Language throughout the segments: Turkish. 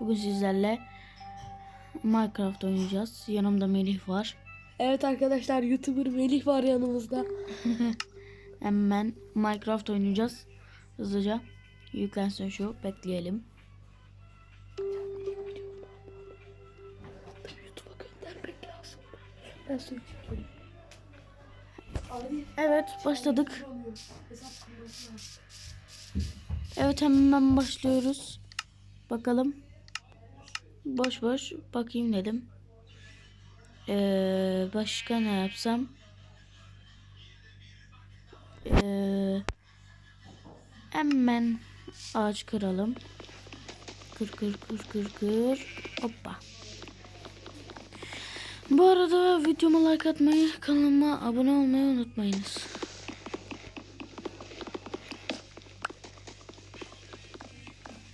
Bugün sizlerle Minecraft oynayacağız. Yanımda Melih var. Evet arkadaşlar YouTuber Melih var yanımızda. Hemen Minecraft oynayacağız. Hızlıca yüklensin şu. Bekleyelim. Evet başladık. Evet hemen başlıyoruz. Bakalım. Boş boş bakayım dedim. Ee, başka ne yapsam? Ee, hemen ağaç kıralım. Kır kır kır kır kır. Hoppa. Bu arada videoma like atmayı, kanalıma abone olmayı unutmayınız.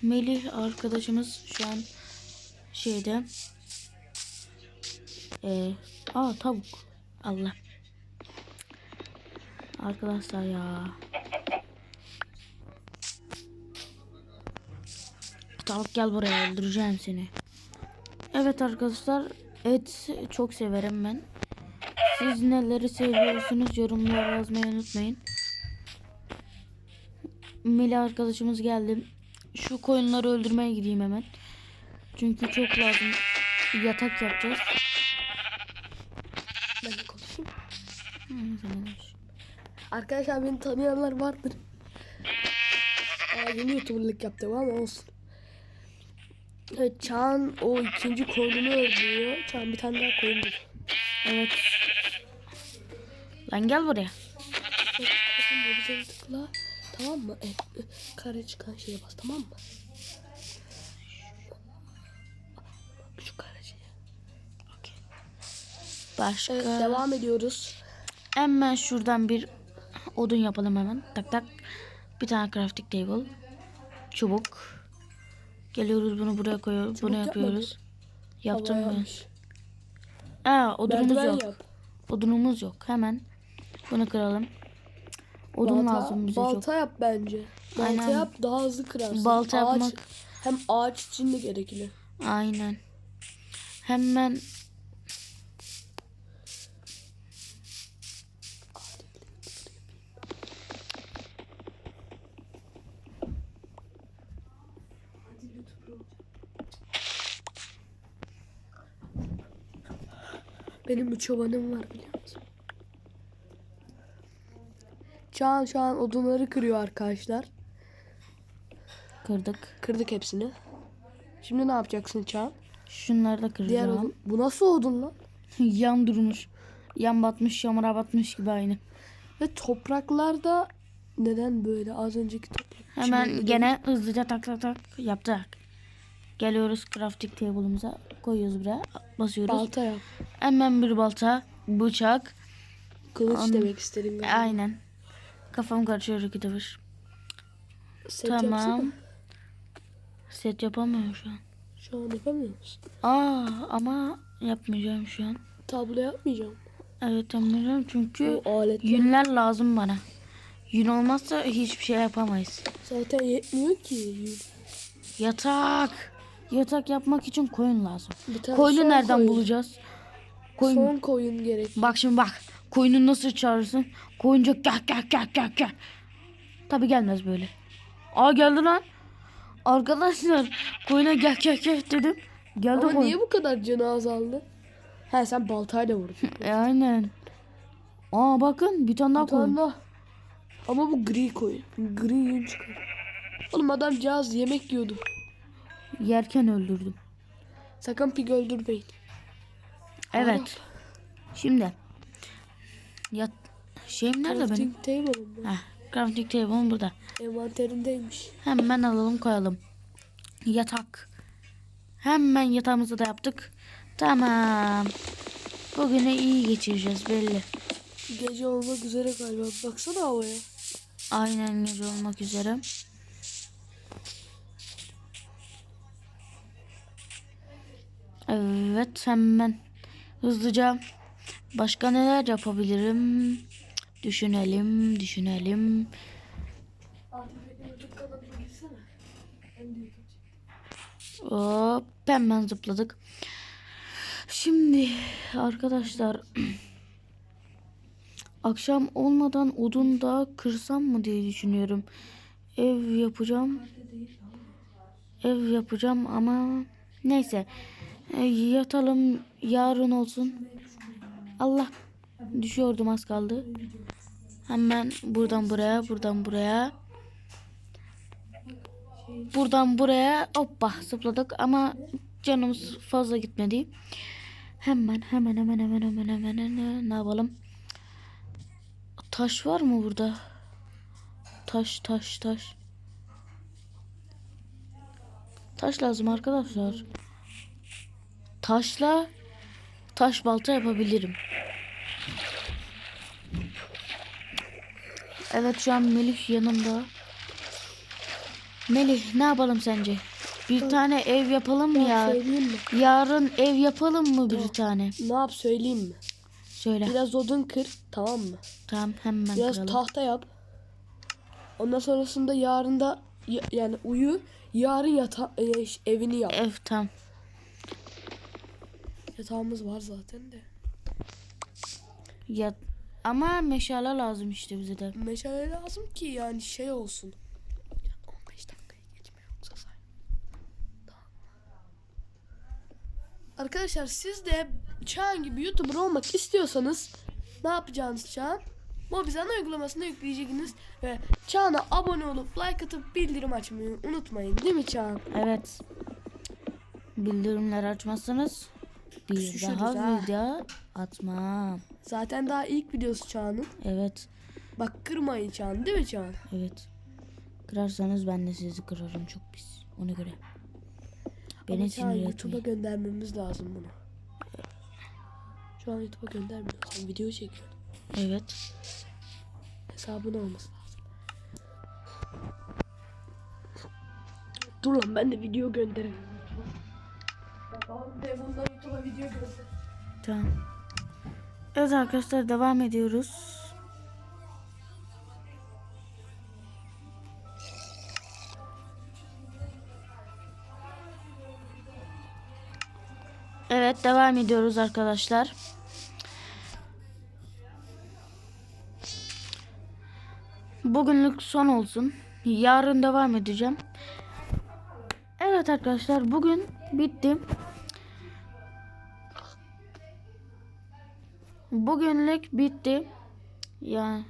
Melih arkadaşımız şu an şeyde. Ee, aa tavuk. Allah. Arkadaşlar ya. Tavuk gel buraya öldüreceğim seni. Evet arkadaşlar et çok severim ben. Siz neleri seviyorsunuz yorumlara yazmayı unutmayın. Melih arkadaşımız geldi. Şu koyunları öldürmeye gideyim hemen. Çünkü çok lazım. Yatak yapacağız. Ben de konuşayım. Hı, sen konuş. Arkadaşlar beni tanıyanlar vardır. Aa, yeni YouTuber'lık yaptım ama olsun. Evet Çağan o ikinci koyunu öldürüyor. Çağan bir tane daha koyun bul. Evet. Lan gel buraya. Tamam mı? Evet, kare çıkan şeye bas tamam mı? Başka. Evet devam ediyoruz. Hemen şuradan bir odun yapalım hemen. Tak tak. Bir tane crafting table. Çubuk. Geliyoruz bunu buraya koyuyoruz. Bunu Çubuk yapıyoruz. Yaptım mı? Aa odunumuz Merdiven yok. yap. Odunumuz yok. Hemen bunu kıralım. Odun balta, lazım bize balta çok. yap bence. Balta Aynen. yap daha hızlı kırarsın. Balta Ağaç- yapmak- Hem ağaç için de gerekli. Aynen. Hemen Benim bir çobanım var biliyor musun? Çağan şu an odunları kırıyor arkadaşlar. kırdık. Kırdık hepsini. Şimdi ne yapacaksın Çağan? Şunları da Diğer kıracağım. odun. Bu nasıl odun lan? Yan durmuş. Yan batmış, yamura batmış gibi aynı. Ve topraklarda neden böyle az önceki toprak? Hemen Şimdi- gene hızlıca tak tak tak yaptık. Geliyoruz crafting table'ımıza koyuyoruz buraya. Basıyoruz. balta yap. Hemen bir balta, bıçak. Kılıç An- demek istedim galiba. Aynen. Kafam karışıyor iki tıvır. Set Tamam. yapsana. Set yapamıyorum şu an. Şu an yapamıyor musun? Aa ama yapmayacağım şu an. Tablo yapmayacağım. Evet yapmayacağım çünkü yünler lazım bana. Yün olmazsa hiçbir şey yapamayız. zaten yetmiyor ki. Yatak. Yatak yapmak için koyun lazım. Tane Koyunu nereden koyun. bulacağız? Koyun. Son koyun gerek. Bak şimdi bak. Koyunu nasıl çağırırsın? Koyuncak gel gel gel gel gel. Tabi gelmez böyle. Aa geldi lan. Arkadaşlar koyuna gel gel gel dedim. Geldi Ama koyun. niye bu kadar canı azaldı? He sen baltayla vurdun. E, aynen. Aa bakın bir tane daha Bir tane koyun. daha. Ama bu gri koyun. Gri yün çıkar. Oğlum adam cihaz yemek yiyordu. Yerken öldürdüm. Sakın pig öldürmeyin. Evet. Şimdi. Yat. Şeyim nerede benim? Crafting table'ım. Heh, crafting table'ım burada. Envanterindeymiş. Hemen alalım koyalım. Yatak. Hemen yatağımızı da yaptık. Tamam. Bugünü iyi geçireceğiz belli. Gece olmak üzere galiba. Baksana havaya. Aynen gece olmak üzere. Evet hemen hızlıca başka neler yapabilirim? Düşünelim, düşünelim. Hop hemen zıpladık. Şimdi arkadaşlar akşam olmadan odun da kırsam mı diye düşünüyorum. Ev yapacağım. Ev yapacağım ama neyse. E, yatalım yarın olsun. Allah düşüyordum az kaldı. Hemen buradan buraya, buradan buraya. Buradan buraya hoppa zıpladık ama canımız fazla gitmedi. Hemen hemen hemen hemen hemen hemen hemen ne yapalım? Taş var mı burada? Taş taş taş. Taş lazım arkadaşlar. Taşla taş balta yapabilirim. Evet şu an Melih yanımda. Melih ne yapalım sence? Bir tane ev yapalım mı ya? Söyleyeyim mi? Yarın ev yapalım mı bir tane? Ne yap söyleyeyim mi? Söyle. Biraz odun kır tamam mı? Tamam hemen Biraz kıralım. tahta yap. Ondan sonrasında yarın da ya- yani uyu. Yarın yata e, evini yap. Ev tamam. Yatağımız var zaten de. Ya ama meşale lazım işte bize de. Meşale lazım ki yani şey olsun. 15 dakikaya geçmiyor yoksa say. Tamam. Arkadaşlar siz de Çağan gibi YouTuber olmak istiyorsanız ne yapacağınız Çağan? Mobizan uygulamasını yükleyeceksiniz ve Çağan'a abone olup like atıp bildirim açmayı unutmayın değil mi Çağan? Evet. Bildirimler açmazsanız bir Küçüşürüz daha ha. video atmam. Zaten daha ilk videosu Çağan'ın. Evet. Bak kırmayın Çağan değil mi Çağan? Evet. Kırarsanız ben de sizi kırarım çok pis. Ona göre. Ama Beni Çağan sinir YouTube'a göndermemiz lazım bunu. Şu an YouTube'a göndermiyoruz. Sen video çekiyorsun. Evet. Hesabın olması lazım. Dur lan ben de video gönderirim. Bakalım telefondan Gönder. Tamam. Evet arkadaşlar devam ediyoruz. Evet devam ediyoruz arkadaşlar. Bugünlük son olsun. Yarın devam edeceğim. Evet arkadaşlar bugün bitti. Bugünlük bitti. Ya